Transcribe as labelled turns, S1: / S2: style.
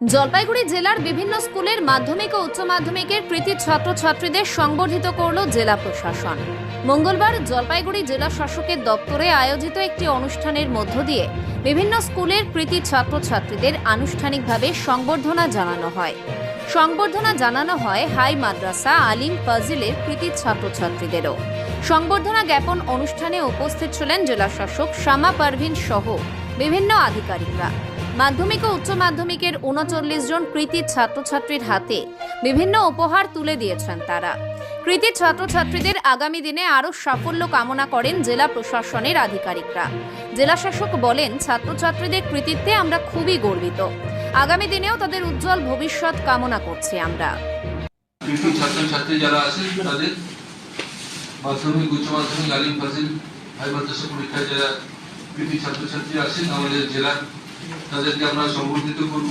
S1: জলপাইগুড়ি জেলার বিভিন্ন স্কুলের মাধ্যমিক ও উচ্চ মাধ্যমিকের কৃতি ছাত্রছাত্রীদের সংবর্ধিত করল জেলা প্রশাসন। মঙ্গলবার জলপাইগুড়ি জেলা শাসকের দপ্তরে আয়োজিত একটি অনুষ্ঠানের মধ্য দিয়ে বিভিন্ন স্কুলের কৃতি ছাত্রছাত্রীদের আনুষ্ঠানিকভাবে সংবর্ধনা জানানো হয়। সংবর্ধনা জানানো হয় হাই মাদ্রাসা আলিম ফাজিলের কৃতি ছাত্রছাত্রীদেরও। সংবর্ধনা জ্ঞাপন অনুষ্ঠানে উপস্থিত ছিলেন জেলা শাসক শামা পারভিন সহ বিভিন্ন আধিকারিকরা। মাধ্যমিক ও উচ্চ মাধ্যমিকের উনচল্লিশ জন কৃতি ছাত্রছাত্রীর হাতে বিভিন্ন উপহার তুলে দিয়েছেন তারা। কৃতি ছাত্রছাত্রীদের আগামী দিনে আরও সাফল্য কামনা করেন জেলা প্রশাসনের আধিকারিকরা। জেলা শাসক বলেন, ছাত্রছাত্রীদের কৃতিত্বে আমরা খুবই গর্বিত। আগামী দিনেও তাদের উজ্জ্বল ভবিষ্যৎ কামনা করছি আমরা।
S2: কৃষি ছাত্রছাত্রী যারা আছেন তাদের মাধ্যমিক, উচ্চ মাধ্যমিক, আলিম, ফাজিল, হাই মাদ্রাসা পরীক্ষায় যারা কৃতি ছাত্রছাত্রী আছেন, আমাদের জেলার তাদেরকে আমরা সংবর্ধিত করব।